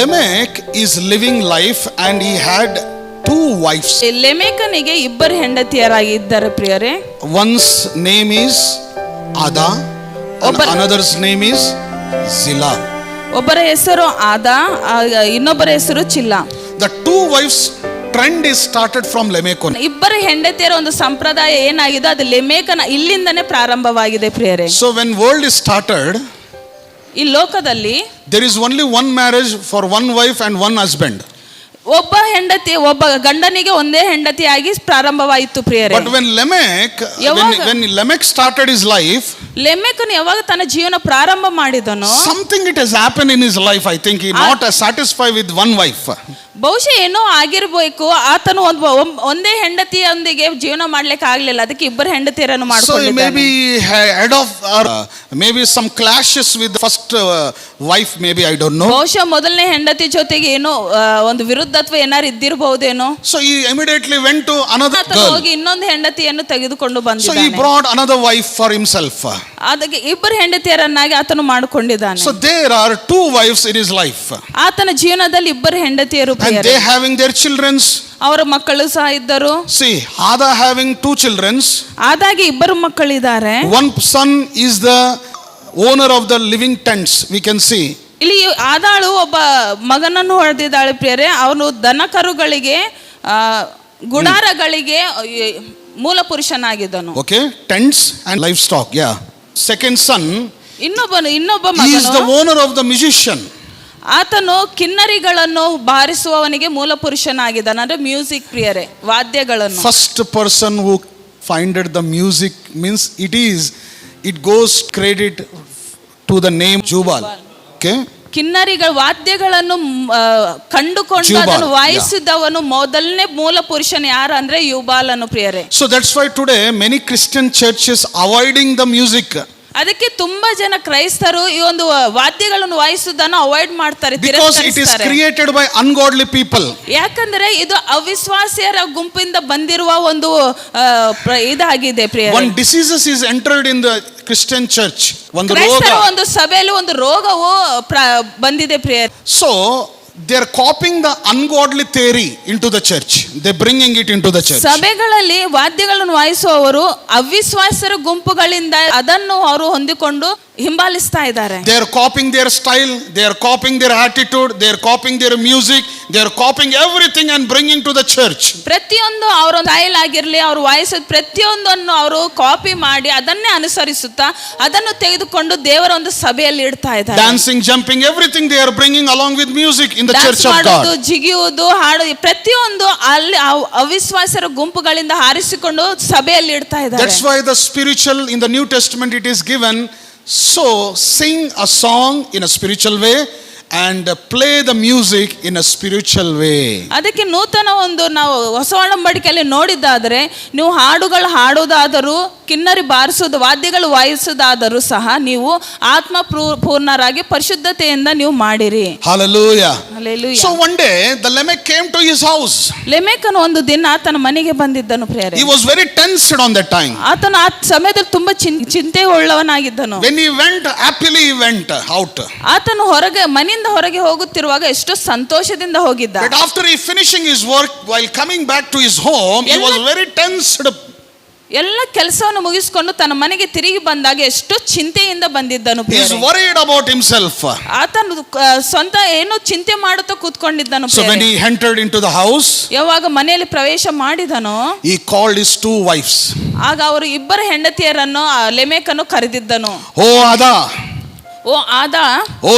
Lamech is living life and he had two wives. ಲೆಮೇಕನಿಗೆ ಇಬ್ಬರು ಹೆಂಡತಿಯರಾಗಿದ್ದಾರೆ ಪ್ರಿಯರೇ One's name is Ada, and ಒಬ್ಬರ- another's name is Zillah. ಒಬ್ಬರ ಹೆಸರು ಆದ ಆ, ಇನ್ನೊಬ್ಬರ ಹೆಸರು ಚಿಲ್ಲ The two wives trend is started from Lamech only. ಇಬ್ಬರ ಹೆಂಡತಿಯರ ಒಂದು ಸಂಪ್ರದಾಯ ಏನಾಗಿದೆ ಅದು ಲೆಮೇಕನ ಇಲ್ಲಿಂದನೇ ಪ್ರಾರಂಭವಾಗಿದೆ ಪ್ರಿಯರೇ So when world is started, ಈ ಲೋಕದಲ್ಲಿ there is only one marriage for one wife and one husband. ಒಬ್ಬ ಹೆಂಡತಿ ಒಬ್ಬ ಗಂಡನಿಗೆ ಒಂದೇ ಹೆಂಡತಿಯಾಗಿ ಪ್ರಾರಂಭವಾಯಿತು ಪ್ರಿಯರೇ But when lemek when, ಯಾವಾಗ- when Lamech started his life, ಲೆಮೆಕನು ಯಾವಾಗ ತನ್ನ ಜೀವನ ಪ್ರಾರಂಭ ಮಾಡಿದನೋ something it has happened in his life. I think he not as satisfied with one wife. ಬಹುಶಃ ಏನೋ ಆಗಿರ್ಬೇಕು ಆತನು ಒಂದು ಒಂದೇ ಹೆಂಡತಿಯೊಂದಿಗೆ ಜೀವನ ಮಾಡ್ಲಿಕ್ಕೆ ಆಗ್ಲಿಲ್ಲ ಅದಕ್ಕೆ ಇಬ್ಬರು ಹೆಂಡತಿಯರನ್ನು ಮಾಡ್ಕೊಂಡು ಮಾಡ್ಕೊಂಡಿದ್ದಾನೆ head of or some with first wife don't know. ಬಹುಶಃ ಮೊದಲನೇ ಹೆಂಡತಿ ಜೊತೆಗೆ ಏನೋ ಒಂದು ವಿರುದ್ಧತ್ವ ಏನಾರು ಇದ್ದಿರಬಹುದೇನೋ ಸೊ ಈ ಇಮಿಡಿಯೇಟ್ಲಿ ವೆಂಟ್ girl. ಹೋಗಿ ಇನ್ನೊಂದು ಹೆಂಡತಿಯನ್ನು ತೆಗೆದುಕೊಂಡು ಬಂದ for brought another wife for himself. ಅದಕ್ಕೆ ಇಬ್ಬರು ಹೆಂಡತಿಯರನ್ನಾಗಿ ಆತನು ಮಾಡಿಕೊಂಡಿದ್ದಾನೆ so there are two wives in his life ಆತನ ಜೀವನದಲ್ಲಿ ಇಬ್ಬರು ಹೆಂಡತಿಯರು And they having their childrens. ಅವರ ಮಕ್ಕಳು ಸಹ ಇದ್ದರು See, Ada having two childrens. ಆದಾಗಿ ಇಬ್ಬರು ಮಕ್ಕಳಿದ್ದಾರೆ One son is the owner of the living tents. We can see. ಇಲ್ಲಿ ಆದಾಳು ಒಬ್ಬ ಮಗನನ್ನು ಹೊಡೆದಿದ್ದಾಳೆ ಪ್ರಿಯರೇ ಅವನು danakarugalige ಕರುಗಳಿಗೆ ಆ, ಗುಡಾರಗಳಿಗೆ ಮೂಲ ಪುರುಷನಾಗಿದ್ದನು Okay, tents and livestock. Yeah. Second son ಇನ್ನೊಬ್ಬನು ಇನ್ನೊಬ್ಬ he is the ಮಗನು owner of the musician. ಆತನು ಕಿನ್ನರಿಗಳನ್ನು ಬಾರಿಸುವವನಿಗೆ ಮೂಲ ಪುರುಷನಾಗಿದ್ದಾನೆ ಅಂದ್ರೆ ಮ್ಯೂಸಿಕ್ ಪ್ರಿಯರೇ ವಾದ್ಯಗಳನ್ನು. First person who finded the music means it is it goes credit to the name Jubal okay ಕಿನ್ನರಿಗಳ ವಾದ್ಯಗಳನ್ನು ಕಂಡುಕೊಂಡು ಅದನ್ನು ವಾಯಿಸಿದವನು ಮೊದಲನೇ ಮೂಲ ಪುರುಷನ ಯಾರು ಅಂದ್ರೆ ಯುಬಾಲನು ಪ್ರಿಯರೇ. So that's why today many Christian church is avoiding the music ಅದಕ್ಕೆ ತುಂಬಾ ಜನ ಕ್ರೈಸ್ತರು ಈ ಒಂದು ವಾದ್ಯಗಳನ್ನು ವಾಯಿಸುವುದನ್ನು ಅವಾಯ್ಡ್ ಮಾಡ್ತಾರೆ because ಇಟ್ ಇಸ್ ತಿರಸ್ಕರಿಸ್ತಾರೆ. ಬೈ by ungodly ಯಾಕಂದ್ರೆ ಇದು ಅವಿಶ್ವಾಸಿಯರ ಗುಂಪಿಂದ ಬಂದಿರುವ ಒಂದು ಇದಾಗಿದೆ ಪ್ರಿಯ one diseases is entered in the Christian church ಒಂದು ರೋಗ. ಒಂದು ಸಭೆಯಲ್ಲಿ ಒಂದು ರೋಗವು ಬಂದಿದೆ ಪ್ರಿಯ So they are copying the ungodly theory into the church. they bringing it into the church. ಸಭೆಗಳಲ್ಲಿ ವಾದ್ಯಗಳನ್ನು ವಾಯಿಸುವವರು ಅವಿಶ್ವಾಸರ ಗುಂಪುಗಳಿಂದ ಅದನ್ನು ಅವರು ಹೊಂದಿಕೊಂಡು ಹಿಂಬಾಲಿಸ್ತಾ ಇದ್ದಾರೆ They are copying their style, they are copying their attitude, they are copying their music, they are copying everything and bringing to the church. ಪ್ರತಿಯೊಂದು ಅವರ ಸ್ಟೈಲ್ ಆಗಿರ್ಲಿ ಅವ್ರು ವಾಯಿಸೋದು ಪ್ರತಿಯೊಂದನ್ನು ಅವರು ಕಾಪಿ ಮಾಡಿ ಅದನ್ನೇ ಅನುಸರಿಸುತ್ತಾ ಅದನ್ನು ತೆಗೆದುಕೊಂಡು ದೇವರ ಒಂದು ಸಭೆಯಲ್ಲಿ ಇಡ್ತಾ ಇದ್ದಾರೆ Dancing, jumping, everything they are bringing along with music in the Dance church of ಮಾಡೋದು God. ಜಿಗಿಯುವುದು ಹಾಡು ಪ್ರತಿಯೊಂದು ಅಲ್ಲಿ ಅವ್- ಅವಿಶ್ವಾಸರ ಗುಂಪುಗಳಿಂದ ಹಾರಿಸಿಕೊಂಡು ಸಭೆಯಲ್ಲಿ ಇಡ್ತಾ ಇದ್ದಾರೆ That's why the spiritual, in the New Testament, it is given so sing a song in a spiritual way and play the music in a spiritual way. ಅದಕ್ಕೆ ನೂತನ ಒಂದು ನಾವು ಹೊಸ ಒಡಂಬಡಿಕೆಯಲ್ಲಿ ನೋಡಿದ್ದಾದರೆ ನೀವು ಹಾಡುಗಳು ಹಾಡೋದಾದರೂ ಕಿನ್ನರಿ ಬಾರಿಸೋದು ವಾದ್ಯಗಳು ವಾಯಿಸೋದಾದರೂ ಸಹ ನೀವು ಆತ್ಮ ಪೂರ್ಣರಾಗಿ ಪರಿಶುದ್ಧತೆಯಿಂದ ನೀವು ಮಾಡಿರಿ Hallelujah. So one day the Lamech came to his house Lamech ಅನ್ನು ಒಂದು ದಿನ ಆತನ ಮನೆಗೆ ಬಂದಿದ್ದನು prayer. He was very tensed on that time ಆತನ ಆ ಸಮಯದಲ್ಲಿ ತುಂಬಾ ಚಿಂತೆ ಉಳ್ಳವನಾಗಿದ್ದನು when he went happily he went out ಆತನು ಹೊರಗೆ ಮನೆಯಿಂದ ಹೊರಗೆ ಹೋಗುತ್ತಿರುವಾಗ ಎಷ್ಟು ಸಂತೋಷದಿಂದ ಹೋಗಿದ್ದ. But after he finishing his work while coming back to his home he was very tensed ಎಲ್ಲ ಕೆಲಸವನ್ನು ಮುಗಿಸಿಕೊಂಡು ತನ್ನ ಮನೆಗೆ ತಿರುಗಿ ಬಂದಾಗ ಎಷ್ಟು ಚಿಂತೆಯಿಂದ ಬಂದಿದ್ದನು. ಆತನು ಸ್ವಂತ ಏನೋ ಚಿಂತೆ ಮಾಡುತ್ತಾ ಕೂತ್ಕೊಂಡಿದ್ದನು the house, ಯಾವಾಗ ಮನೆಯಲ್ಲಿ ಪ್ರವೇಶ ಮಾಡಿದನೋ he called his two wives. ಆಗ ಅವರು ಇಬ್ಬರ ಹೆಂಡತಿಯರನ್ನು ಲೆಮೇಕನ್ನು ಲೆಮೆಕನು ಕರೆದಿದ್ದನು ಓ Ada, ಓ ಆದ ಓ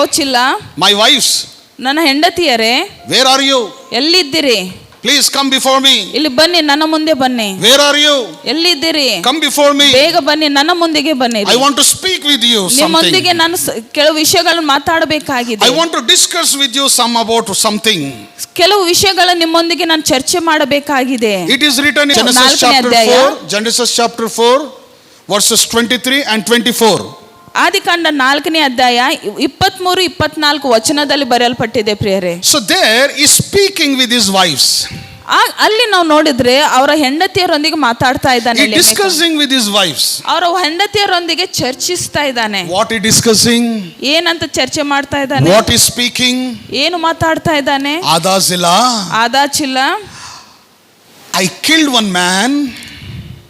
ಓ ಚಿಲ್ಲ ಮೈ ವೈಫ್ಸ್ ನನ್ನ ಹೆಂಡತಿಯರೇ where are you? ಎಲ್ಲಿದ್ದೀರಿ Please come before me. ಇಲ್ಲಿ ಬನ್ನಿ ನನ್ನ ಮುಂದೆ ಬನ್ನಿ Where are you? ಎಲ್ಲಿದ್ದೀರಿ Come before me. ಬೇಗ ಬನ್ನಿ ನನ್ನ ಮುಂದಿಗೆ ಬನ್ನಿ I want to speak with you ನಿಮ್ಮೊಂದಿಗೆ. ನಾನು ಕೆಲವು ವಿಷಯಗಳನ್ನು ಮಾತಾಡಬೇಕಾಗಿದೆ I want to discuss with you some about something. ಕೆಲವು ವಿಷಯಗಳ ನಿಮ್ಮೊಂದಿಗೆ ನಾನು ಚರ್ಚೆ ಮಾಡಬೇಕಾಗಿದೆ It is written in Genesis ನಾಲ್ಕನೇ chapter ಅಧ್ಯಾಯ. 4, Genesis chapter 4, verses 23 and 24. ಆದಿಕಾಂಡ ನಾಲ್ಕನೇ ಅಧ್ಯಾಯ ಇಪ್ಪತ್ಮೂರು ಇಪ್ಪತ್ನಾಲ್ಕು ವಚನದಲ್ಲಿ ಬರೆಯಲ್ಪಟ್ಟಿದೆ ಪ್ರಿಯರೇ. So there is speaking with is wives ಅಲ್ಲಿ ನಾವು ನೋಡಿದ್ರೆ ಅವರ ಹೆಂಡತಿಯರೊಂದಿಗೆ ಮಾತಾಡ್ತಾ ಇದ್ದಾನೆ ಡಿಸ್ಕಸಿಂಗ್ ವಿತ್ ಹಿಸ್ ವೈಫ್ಸ್. ಅವರ ಹೆಂಡತಿಯರೊಂದಿಗೆ ಚರ್ಚಿಸ್ತಾ ಇದ್ದಾನೆ. ವಾಟ್ ಇಸ್ ಡಿಸ್ಕಸಿಂಗ್ ಏನಂತ ಚರ್ಚೆ ಮಾಡ್ತಾ ಇದ್ದಾನೆ? ವಾಟ್ ಇಸ್ ಸ್ಪೀಕಿಂಗ್ ಏನು ಮಾತಾಡ್ತಾ ಇದ್ದಾನೆ? Adah Zillah Adah Zillah I killed one man.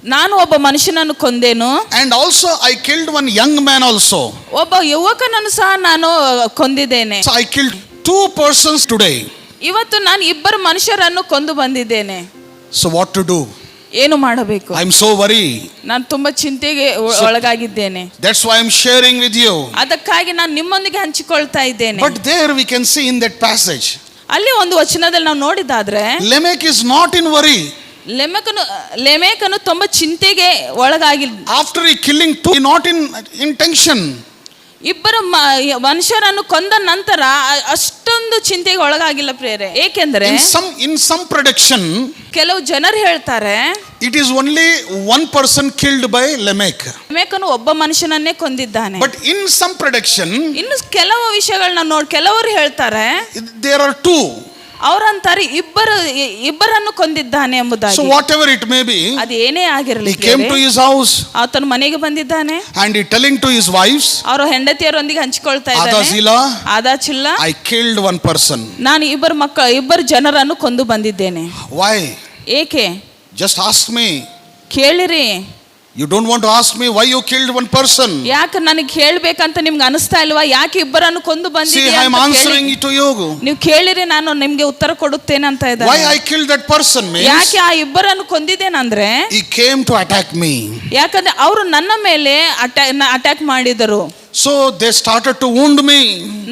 ನಾನು ಒಬ್ಬ ಮನುಷ್ಯನನ್ನು ಕೊಂದೇನು. And also I killed one young man also ಒಬ್ಬ ಯುವಕನನ್ನು ಸಹ ನಾನು ಕೊಂದಿದ್ದೇನೆ. So I killed two persons today ಇವತ್ತು ನಾನು ಇಬ್ಬರು ಮನುಷ್ಯರನ್ನು ಕೊಂದು ಬಂದಿದ್ದೇನೆ. ಸೊ ವಾಟ್ ಟು ಡೂ ಏನು ಮಾಡಬೇಕು? ಐ ಆಮ್ ಸೋ ವರಿ ನಾನು ತುಂಬಾ ಚಿಂತೆಗೆ ಒಳಗಾಗಿದ್ದೇನೆ. That's why am sharing with you ಅದಕ್ಕಾಗಿ ನಾನು ನಿಮ್ಮೊಂದಿಗೆ ಹಂಚಿಕೊಳ್ತಾ ಇದ್ದೇನೆ. But there we can see in that passage ಅಲ್ಲಿ ಒಂದು ವಚನದಲ್ಲಿ ನಾವು ನೋಡಿದಾದ್ರೆ Lamech is not in worry ಲೆಮಕನು ಲೆಮೇಕನು ತುಂಬ ಚಿಂತೆಗೆ ಒಳಗಾಗಿಲ್ಲ ಆಫ್ಟರ್ ಈ killing two not in intention ಇಬ್ಬರು ಮನುಷ್ಯರನ್ನು ಕೊಂದ ನಂತರ ಅಷ್ಟೊಂದು ಚಿಂತೆಗೆ ಒಳಗಾಗಿಲ್ಲ ಪ್ರೇರೆ ಏಕೆಂದ್ರೆ ಸಮ್ ಇನ್ ಸಮ್ ಪ್ರೊಡಕ್ಷನ್ ಕೆಲವು ಜನರು ಹೇಳ್ತಾರೆ it is only one person killed by Lamech ಲೆಮೇಕನು ಒಬ್ಬ ಮನುಷ್ಯನನ್ನೇ ಕೊಂದಿದ್ದಾನೆ. ಬಟ್ ಇನ್ ಸಮ್ ಪ್ರೊಡಕ್ಷನ್ ಇನ್ನು ಕೆಲವು ವಿಷಯಗಳನ್ನ ನೋಡಿ ಕೆಲವರು ಹೇಳ್ತಾರೆ ದೇರ್ ಆರ್ ಟೂ ಅವರಂತಾರೆ ಇಬ್ಬರು ಇಬ್ಬರನ್ನು ಕೊಂದಿದ್ದಾನೆ ಎಂಬುದಾಗಿ. ವಾಟ್ ಎವರ್ ಇಟ್ ಮೇ ಅದು ಏನೇ ಆಗಿರಲಿ he came to his house ಆತನು ಮನೆಗೆ ಬಂದಿದ್ದಾನೆ. and he telling to his wives, ಅವರ ಹೆಂಡತಿಯರೊಂದಿಗೆ ಹಂಚಿಕೊಳ್ತಾ ಇದ್ದಾನೆ. Adah Zillah I killed one person ನಾನು ಇಬ್ಬರು ಮಕ್ಕಳ ಇಬ್ಬರು ಜನರನ್ನು ಕೊಂದು ಬಂದಿದ್ದೇನೆ. Why? ಏಕೆ? Just ask me. ಕೇಳಿರಿ. You don't want to ask me why you killed one person. ಯಾಕೆ ನನಗೆ ಕೇಳ್ಬೇಕಂತ ನಿಮ್ಗೆ ಅನಿಸ್ತಾ ಇಲ್ವಾ ಯಾಕೆ ಇಬ್ಬರನ್ನು ಕೊಂದು See, ಬಂದಿದ್ದೀಯಾ I am ಅಂತ ಕೇಳಿ- answering it to you. ನೀವು ಕೇಳಿರಿ ನಾನು ನಿಮ್ಗೆ ಉತ್ತರ ಕೊಡುತ್ತೇನೆ ಅಂತ Why ಇದ್ದಾರೆ I killed that person means ಯಾಕೆ ಆ ಇಬ್ಬರನ್ನು ಕೊಂದಿದ್ದೇನಂದ್ರೆ he came to attack me. ಯಾಕಂದ್ರೆ ಅವರು ನನ್ನ ಮೇಲೆ ಅಟ್ಯಾಕ್ ಮಾಡಿದರು So they started to wound me.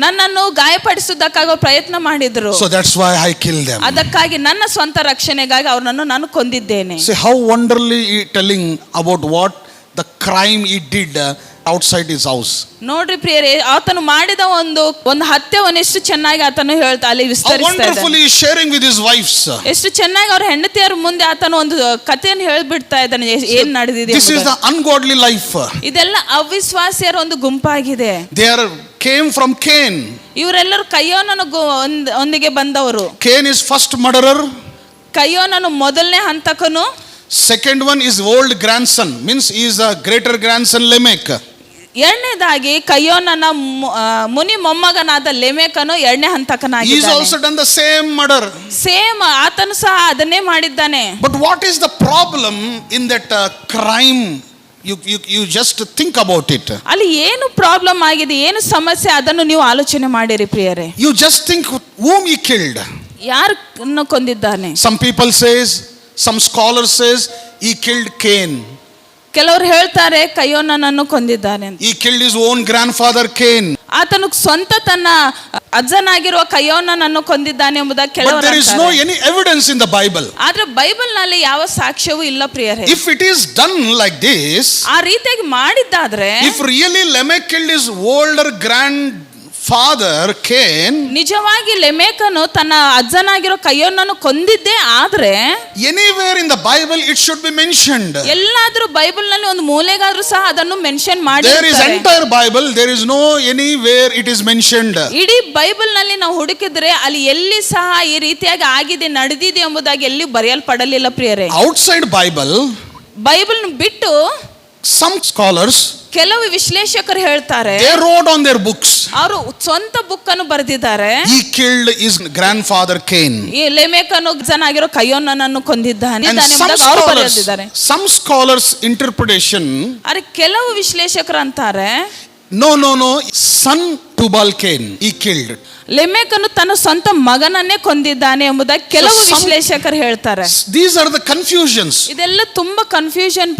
ನನ್ನನ್ನು ಗಾಯಪಡಿಸುವುದಕ್ಕಾಗ ಪ್ರಯತ್ನ ಮಾಡಿದ್ರು So that's why I killed them. ಅದಕ್ಕಾಗಿ ನನ್ನ ಸ್ವಂತ ರಕ್ಷಣೆಗಾಗಿ ಅವರನ್ನು ನಾನು ಕೊಂದಿದ್ದೇನೆ See how wonderfully he telling about what the crime he did outside is house ನೋಡ್ರಿ ಪ್ರಿಯರೇ ಆತನು ಮಾಡಿದ ಒಂದು ಒಂದು ಹತ್ಯವನ್ನು ಎಷ್ಟು ಚೆನ್ನಾಗಿ ಆತನು ಹೇಳ್ತಾ ಅಲ್ಲಿ wonderfully sharing with his wife ಎಷ್ಟು ಚೆನ್ನಾಗಿ ಅವರ ಹೆಂಡತಿಯರ ಮುಂದೆ ಆತನು ಒಂದು ಕಥೆಯನ್ನು ಹೇಳ್ಬಿಡ್ತಾ ಇದ್ದಾನೆ. ಏನ್ ನಡೆದಿದೆ ದಿಸ್ ಇಸ್ ದ ಲೈಫ್ ಇದೆಲ್ಲ ಅವಿಶ್ವಾಸಿಯರ ಒಂದು ಗುಂಪಾಗಿದೆ. They are came from Cain ಇವರೆಲ್ಲರೂ ಕಯ್ಯೋನನ ಒಂದಿಗೆ ಬಂದವರು. ಕೇನ್ ಇಸ್ ಫಸ್ಟ್ ಮರ್ಡರರ್ ಕಯ್ಯೋನನು ಮೊದಲನೇ ಹಂತಕನು. Second one is old grand means is a greater grand son ಎರಡನೇದಾಗಿ ಕಯ್ಯೋನನ್ನ ಮುನಿ ಮೊಮ್ಮಗನಾದ ಲೆಮೇಕನು ಎರಡನೇ ಹಂತಕನಾಗಿ is also done the same murder same ಆತನು ಸಹ ಅದನ್ನೇ ಮಾಡಿದ್ದಾನೆ. But what is the problem in that crime you you you just think about it ಅಲ್ಲಿ ಏನು ಪ್ರಾಬ್ಲಮ್ ಆಗಿದೆ ಏನು ಸಮಸ್ಯೆ ಅದನ್ನು ನೀವು ಆಲೋಚನೆ ಮಾಡಿರಿ ಪ್ರಿಯರೇ. You just think whom you killed ಯಾರನ್ನು ಕೊಂದಿದ್ದಾನೆ? Some people says some scholar says he killed Cain ಕೆಲವರು ಹೇಳ್ತಾರೆ ಕಯೋ ಕೊಂದಿದ್ದಾನೆ he killed is own grand father Cain ಆತನು ಸ್ವಂತ ತನ್ನ ಅಜ್ಜನಾಗಿರುವ ಕಯೋ ನನ್ನನ್ನು ಕೊಂದಿದ್ದಾನೆ ಎಂಬುದಾಗಿ ಕೆಲವರು is no any evidence in Bible ಆದ್ರೆ ಬೈಬಲ್ನಲ್ಲಿ ಯಾವ ಸಾಕ್ಷ್ಯವೂ ಇಲ್ಲ ಪ್ರಿಯರ್. If it is done like this ಆ ರೀತಿಯಾಗಿ ಮಾಡಿದ್ದಾದ್ರೆ if really Lamech killed is older grand grandfather Cain ನಿಜವಾಗಿ ಲೆಮೇಕನು ತನ್ನ ಅಜ್ಜನಾಗಿರೋ ಕೈಯೋನನ್ನು ಕೊಂದಿದ್ದೇ ಆದ್ರೆ anywhere in the Bible it should be mentioned ಎಲ್ಲಾದ್ರೂ ಬೈಬಲ್ನಲ್ಲಿ ಒಂದು ಮೂಲೆಗಾದ್ರೂ ಸಹ ಅದನ್ನು ಮೆನ್ಷನ್ ಮಾಡಿ there is entire Bible there is no anywhere it is mentioned ಇಡೀ ಬೈಬಲ್ನಲ್ಲಿ ನಾವು ಹುಡುಕಿದ್ರೆ ಅಲ್ಲಿ ಎಲ್ಲಿ ಸಹ ಈ ರೀತಿಯಾಗಿ ಆಗಿದೆ ನಡೆದಿದೆ ಎಂಬುದಾಗಿ ಎಲ್ಲಿ ಬರೆಯಲ್ಪಡಲಿಲ್ಲ ಪ್ರಿಯರೇ. ಔಟ್ಸೈಡ್ ಬೈಬಲ್ ಬೈಬಲ್ ಬಿಟ್ಟು ಸಮ್ ಸ್ಕಾಲರ್ಸ್ ಕೆಲವು ವಿಶ್ಲೇಷಕರು ಹೇಳ್ತಾರೆ ರೋಡ್ ಆನ್ ದೇರ್ ಬುಕ್ಸ್ ಅವರು ಸ್ವಂತ ಬುಕ್ ಅನ್ನು ಬರೆದಿದ್ದಾರೆ. ಈ killed is grand father Cain ಈ ಲೆಮೇಕ್ ಅನ್ನು ಜನ ಆಗಿರೋ ಕಯೋನನನ್ನು ಕೊಂದಿದ್ದಾನೆ ಸಮ್ ಸ್ಕಾಲರ್ಸ್ ಇಂಟರ್ಪ್ರಿಟೇಷನ್ ಅರೆ ಕೆಲವು ವಿಶ್ಲೇಷಕರು ಅಂತಾರೆ no no no son Tubalcain he killed ಲೆಮೆಕನು ತನ್ನ ಸ್ವಂತ ಮಗನನ್ನೇ ಕೊಂದಿದ್ದಾನೆ ಎಂಬುದಾಗಿ ಕೆಲವು ವಿಶ್ಲೇಷಕರು ಹೇಳ್ತಾರೆ. ದೀಸ್ ಆರ್ ದ ಕನ್ಫ್ಯೂಷನ್ಸ್ ಇದೆಲ್ಲ ತುಂಬಾ ಕನ್ಫ್ಯೂಷನ್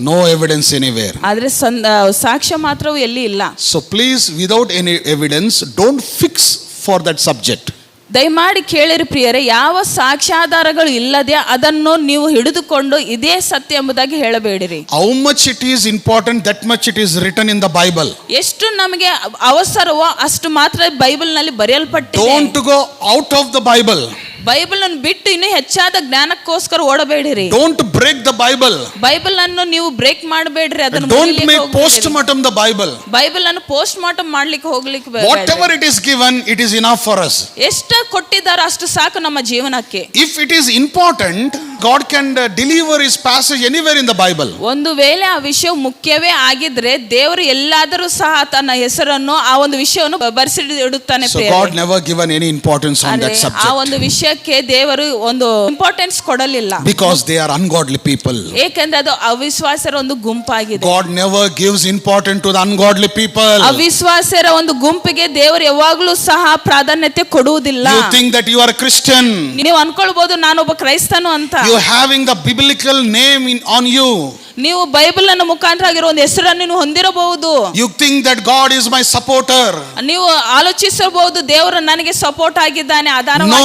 ನೋ ಎವಿಡೆನ್ಸ್ ಎನಿವೇರ್ ಆದ್ರೆ ಸಾಕ್ಷ್ಯ ಮಾತ್ರವೂ ಎಲ್ಲಿ ಇಲ್ಲ. So please without any evidence don't fix for that subject ದಯಮಾಡಿ ಕೇಳಿರಿ ಪ್ರಿಯರೇ ಯಾವ ಸಾಕ್ಷ್ಯಾಧಾರಗಳು ಇಲ್ಲದೆ ಅದನ್ನು ನೀವು ಹಿಡಿದುಕೊಂಡು ಇದೇ ಸತ್ಯ ಎಂಬುದಾಗಿ ಹೇಳಬೇಡಿರಿ. How much it is important that much it is written in the Bible ಎಷ್ಟು ನಮಗೆ ಅವಸರವೋ ಅಷ್ಟು ಮಾತ್ರ ಬೈಬಲ್ನಲ್ಲಿ ಬರೆಯಲ್ಪಟ್ಟಿದೆ. Don't go out of the Bible. Bible ಅನ್ನು ಬಿಟ್ಟು ಇನ್ನೂ ಹೆಚ್ಚಾದ ಜ್ಞಾನಕ್ಕೋಸ್ಕರ ಓಡಬೇಡಿರಿ. Don't break the Bible Bible ಅನ್ನು ನೀವು ಬ್ರೇಕ್ ಮಾಡಬೇಡ್ರಿ ಅದನ್ನು don't make post mortem the the Bible ಅನ್ನು ಪೋಸ್ಟ್ ಮಾರ್ಟಮ್ ಮಾಡ್ಲಿಕ್ಕೆ ಹೋಗ್ಲಿಕ್ಕೆ whatever it is given it is enough for us ಎಷ್ಟು ಕೊಟ್ಟಿದ್ದಾರೆ ಅಷ್ಟು ಸಾಕು ನಮ್ಮ ಜೀವನಕ್ಕೆ. If it is important, God can uh, deliver his passage anywhere in the Bible. ಒಂದು ವೇಳೆ ಆ ವಿಷಯ ಮುಖ್ಯವೇ ಆಗಿದ್ರೆ ದೇವರು ಎಲ್ಲಾದರೂ ಸಹ ತನ್ನ ಹೆಸರನ್ನು ಆ ಒಂದು ವಿಷಯವನ್ನು ಬರೆಸಿಡುತ್ತಾನೆ So given any never given any importance on ಆದ್ರೆ that ಆ ಒಂದು ವಿಷಯಕ್ಕೆ ದೇವರು ಒಂದು ಇಂಪಾರ್ಟೆನ್ಸ್ ಕೊಡಲಿಲ್ಲ. Because they are ungodly people ಏಕೆಂದ್ರೆ ಅದು ಅವಿಶ್ವಾಸರ ಒಂದು ಗುಂಪಾಗಿದೆ. God never gives important to the ungodly people ಅವಿಶ್ವಾಸರ ಒಂದು ಗುಂಪಿಗೆ ದೇವರು ಯಾವಾಗಲೂ ಸಹ ಪ್ರಾಧಾನ್ಯತೆ ಕೊಡುವುದಿಲ್ಲ. You think that you are Christian. ನೀವು ಅನ್ಕೊಳ್ಬಹುದು ನಾನೊಬ್ಬ ಕ್ರೈಸ್ತನು ಅಂತ. You having the biblical name in, on you. ನೀವು ಬೈಬಲ್ ಅನ್ನು ಮುಖಾಂತರ ಆಗಿರೋ ಒಂದು ಹೆಸರನ್ನು ನೀವು ಹೊಂದಿರಬಹುದು. You think that God is my supporter ನೀವು ಆಲೋಚಿಸಬಹುದು ದೇವರು ನನಗೆ ಸಪೋರ್ಟ್ ಆಗಿದ್ದಾನೆ ಆಧಾರ no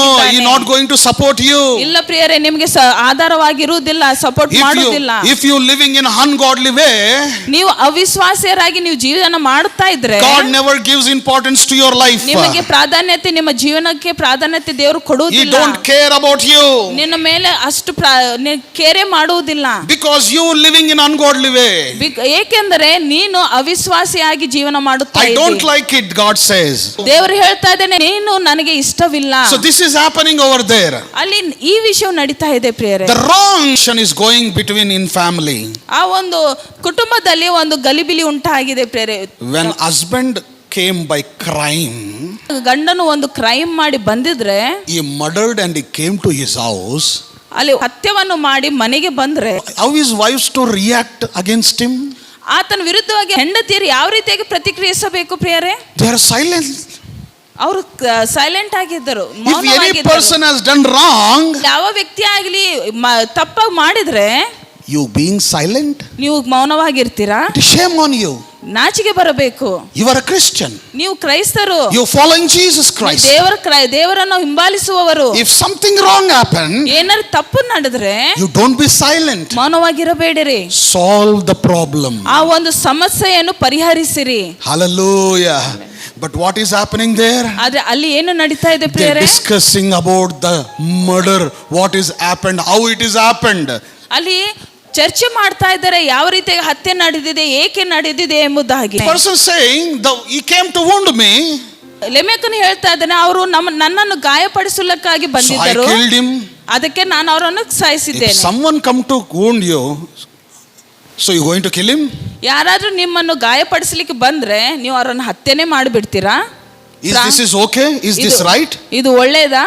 not going to support you ಇಲ್ಲ ಪ್ರಿಯರೇ ನಿಮಗೆ ಆಧಾರವಾಗಿರುವುದಿಲ್ಲ ಸಪೋರ್ಟ್ ಮಾಡುವುದಿಲ್ಲ. If you living in ungodly way ನೀವು ಅವಿಶ್ವಾಸಿಯರಾಗಿ ನೀವು ಜೀವನ ಮಾಡುತ್ತಾ ಇದ್ರೆ God never gives importance to your life ನಿಮಗೆ ಪ್ರಾಧಾನ್ಯತೆ ನಿಮ್ಮ ಜೀವನಕ್ಕೆ ಪ್ರಾಧಾನ್ಯತೆ ದೇವರು ಕೊಡುವುದಿಲ್ಲ. ಡೋಂಟ್ ಕೇರ್ ಅಬೌಟ್ ಯು ನಿನ್ನ ಮೇಲೆ ಅಷ್ಟು ಕೇರೆ ಮಾಡುವುದಿಲ್ಲ. Living you living in ungodly way ಏಕೆಂದರೆ ನೀನು ಅವಿಶ್ವಾಸಿಯಾಗಿ ಜೀವನ ಮಾಡುತ್ತಾ I don't like it God says ದೇವರು ಹೇಳ್ತಾ ಇದ್ದೇನೆ ನೀನು ನನಗೆ ಇಷ್ಟವಿಲ್ಲ. So this is happening over there ಅಲ್ಲಿ ಈ ವಿಷಯ ನಡೀತಾ ಇದೆ ಪ್ರಿಯರೇ. The wrong shun is going between in family ಆ ಒಂದು ಕುಟುಂಬದಲ್ಲಿ ಒಂದು ಗಲಿಬಿಲಿ ಉಂಟಾಗಿದೆ ಪ್ರಿಯರೇ. When husband came by crime ಗಂಡನು ಒಂದು ಕ್ರೈಮ್ ಮಾಡಿ ಬಂದಿದ್ರೆ ಈ murdered and came to his house ಅಲ್ಲಿ ಹತ್ಯವನ್ನು ಮಾಡಿ ಮನೆಗೆ ಬಂದ್ರೆ how is wife to react against him ಆತನ ವಿರುದ್ಧವಾಗಿ ಹೆಂಡತಿಯರು ಯಾವ ರೀತಿಯಾಗಿ ಪ್ರತಿಕ್ರಿಯಿಸಬೇಕು ಪ್ರಿಯರೇ? ದೇ ಆರ್ ಸೈಲೆಂಟ್ ಅವರು ಸೈಲೆಂಟ್ ಆಗಿದ್ದರು ಪರ್ಸನ್ ಹ್ಯಾಸ್ ಡನ್ ರಾಂಗ್ ಯಾವ ವ್ಯಕ್ತಿ ಆಗಲಿ ತಪ್ಪಾಗಿ ಮಾಡಿದ್ರೆ ಯು ಬೀಯಿಂಗ್ ಸೈಲೆಂಟ್ ನೀವು ಮೌನವಾಗಿರ್ತೀರಾ? Shame on you. ನಾಚಿಕೆ ಬರಬೇಕು You are a Christian. ನೀವು ಕ್ರೈಸ್ತರು You're following Jesus ನೀವು Christ. ದೇವರ ಕ್ರೈ ದೇವರನ್ನು ಹಿಂಬಾಲಿಸುವವರು If something wrong happened, ಏನಾದ್ರು ತಪ್ಪು ನಡೆದ್ರೆ you don't be silent. ಮೌನವಾಗಿರಬೇಡಿರಿ Solve the problem. ಆ ಒಂದು ಸಮಸ್ಯೆಯನ್ನು ಪರಿಹರಿಸಿರಿ Hallelujah. But what is happening there? ಆದ್ರೆ ಅಲ್ಲಿ ಏನು ನಡೀತಾ ಇದೆ They're ಪ್ರಿಯರೇ discussing about the murder, what is happened, how it is happened. ಅಲ್ಲಿ ಚರ್ಚೆ ಮಾಡ್ತಾ ಇದ್ದಾರೆ ಯಾವ ರೀತಿ ಹತ್ಯೆ ನಡೆದಿದೆ ಏಕೆ ನಡೆದಿದೆ ಎಂಬುದಾಗಿ person saying, he came to wound me, ಲೆಮೆಕನು ಹೇಳ್ತಾ ಇದ್ದಾನೆ ಅವರು ನಮ್ಮ ನನ್ನನ್ನು ಗಾಯಪಡಿಸಲಕ್ಕಾಗಿ so I ಬಂದಿದ್ದರು killed him. ಅದಕ್ಕೆ ನಾನು ಅವರನ್ನು If ಸಾಯಿಸಿದ್ದೇನೆ someone come to wound you, so you going to kill him? ಯಾರಾದ್ರೂ ನಿಮ್ಮನ್ನು ಗಾಯಪಡಿಸಲಿಕ್ಕೆ ಬಂದ್ರೆ ನೀವು ಅವರನ್ನು ಹತ್ಯೆನೆ ಮಾಡಿಬಿಡ್ತೀರಾ is this this is okay? Is this ಇದು- right? ಇದು ಒಳ್ಳೇದಾ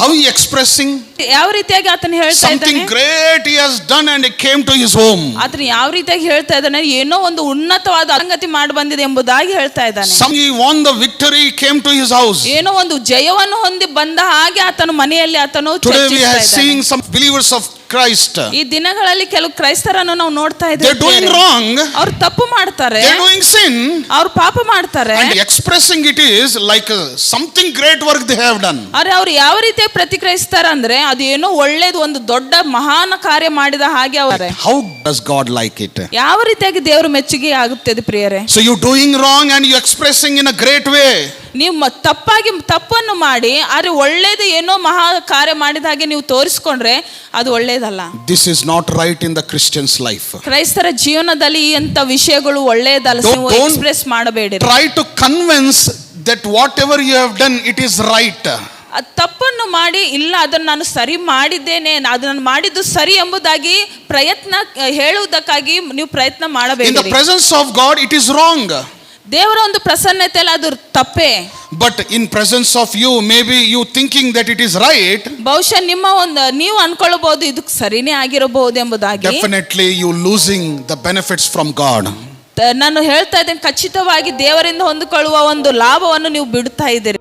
How he expressing ಯಾವ ರೀತಿಯಾಗಿ ಆತನ ಹೇಳ್ತಾ something ಇದ್ದಾನೆ great he has done and he came to his home. ಆತನ ಯಾವ ರೀತಿಯಾಗಿ ಹೇಳ್ತಾ ಇದ್ದಾನೆ ಏನೋ ಒಂದು ಉನ್ನತವಾದ ಸಂಗತಿ ಮಾಡಿ ಬಂದಿದೆ ಎಂಬುದಾಗಿ ಹೇಳ್ತಾ ಇದ್ದಾನೆ Some he won the victory, he came to his house. ಏನೋ ಒಂದು ಜಯವನ್ನು ಹೊಂದಿ ಬಂದ ಹಾಗೆ ಆತನು ಮನೆಯಲ್ಲಿ ಆತನು Today we ಚರ್ಚಿಸ್ತಾ are ಇದ್ದಾನೆ. seeing some believers of Christ. ಈ ದಿನಗಳಲ್ಲಿ ಕೆಲವು ಕ್ರೈಸ್ತರನ್ನು ನಾವು ನೋಡ್ತಾ They're doing ಇದ್ದೇವೆ wrong. ಅವ್ರು ತಪ್ಪು ಮಾಡ್ತಾರೆ They're doing sin. ಅವ್ರು ಪಾಪ ಮಾಡ್ತಾರೆ And expressing it is like uh, something great work they have done. ಆದ್ರೆ ಅವ್ರು ಯಾವ ಪ್ರತಿಕ್ರಿಯಿಸ್ತಾರೆ ಅಂದ್ರೆ ಅದೇನೋ ಏನೋ ಒಳ್ಳೇದು ಒಂದು ದೊಡ್ಡ ಮಹಾನ್ ಕಾರ್ಯ ಮಾಡಿದ ಹಾಗೆ ಅವರೇ how does God like it ಯಾವ ರೀತಿಯಾಗಿ ದೇವರು ಮೆಚ್ಚುಗೆ ಆಗುತ್ತೆ ಪ್ರಿಯರೇ so you doing wrong and you expressing in a great way. ನೀವು ಮ- ತಪ್ಪಾಗಿ ತಪ್ಪನ್ನು ಮಾಡಿ ಆದ್ರೆ ಒಳ್ಳೇದು ಏನೋ ಮಹಾ ಕಾರ್ಯ ಮಾಡಿದ ಹಾಗೆ ನೀವು ತೋರಿಸ್ಕೊಂಡ್ರೆ ಅದು ಒಳ್ಳೇದಲ್ಲ This is not right in the Christian's life. ಕ್ರೈಸ್ತರ ಜೀವನದಲ್ಲಿ ಈ ಅಂತ ವಿಷಯಗಳು ಒಳ್ಳೆಯದಲ್ಲ Don't- ನೀವು don't ಎಕ್ಸ್ಪ್ರೆಸ್ ಮಾಡಬೇಡಿ try to convince that whatever you have done it is right. ಅದ್ ತಪ್ಪನ್ನು ಮಾಡಿ ಇಲ್ಲ ಅದನ್ನು ನಾನು ಸರಿ ಮಾಡಿದ್ದೇನೆ ನಾನು ಮಾಡಿದ್ದು ಸರಿ ಎಂಬುದಾಗಿ ಪ್ರಯತ್ನ ಹೇಳುವುದಕ್ಕಾಗಿ ನೀವು ಪ್ರಯತ್ನ ಮಾಡಬೇಕು presence of God it is wrong. ದೇವರ ಒಂದು ಪ್ರಸನ್ನತೆಯಲ್ಲಿ ಅದು ತಪ್ಪೇ. But in presence of you may be you thinking that it is right ಬಹುಶಃ ನಿಮ್ಮ ಒಂದು ನೀವು ಅನ್ಕೊಳ್ಳಬಹುದು ಇದು ಸರಿನೇ ಆಗಿರಬಹುದು ಎಂಬುದಾಗಿ. Definitely you losing the benefits from God ನಾನು ಹೇಳ್ತಾ ಇದ್ದೇನೆ ಖಚಿತವಾಗಿ ದೇವರಿಂದ ಹೊಂದಿಕೊಳ್ಳುವ ಒಂದು ಲಾಭವನ್ನು ನೀವು ಬಿಡ್ತಾ ಇದ್ದೀರಿ.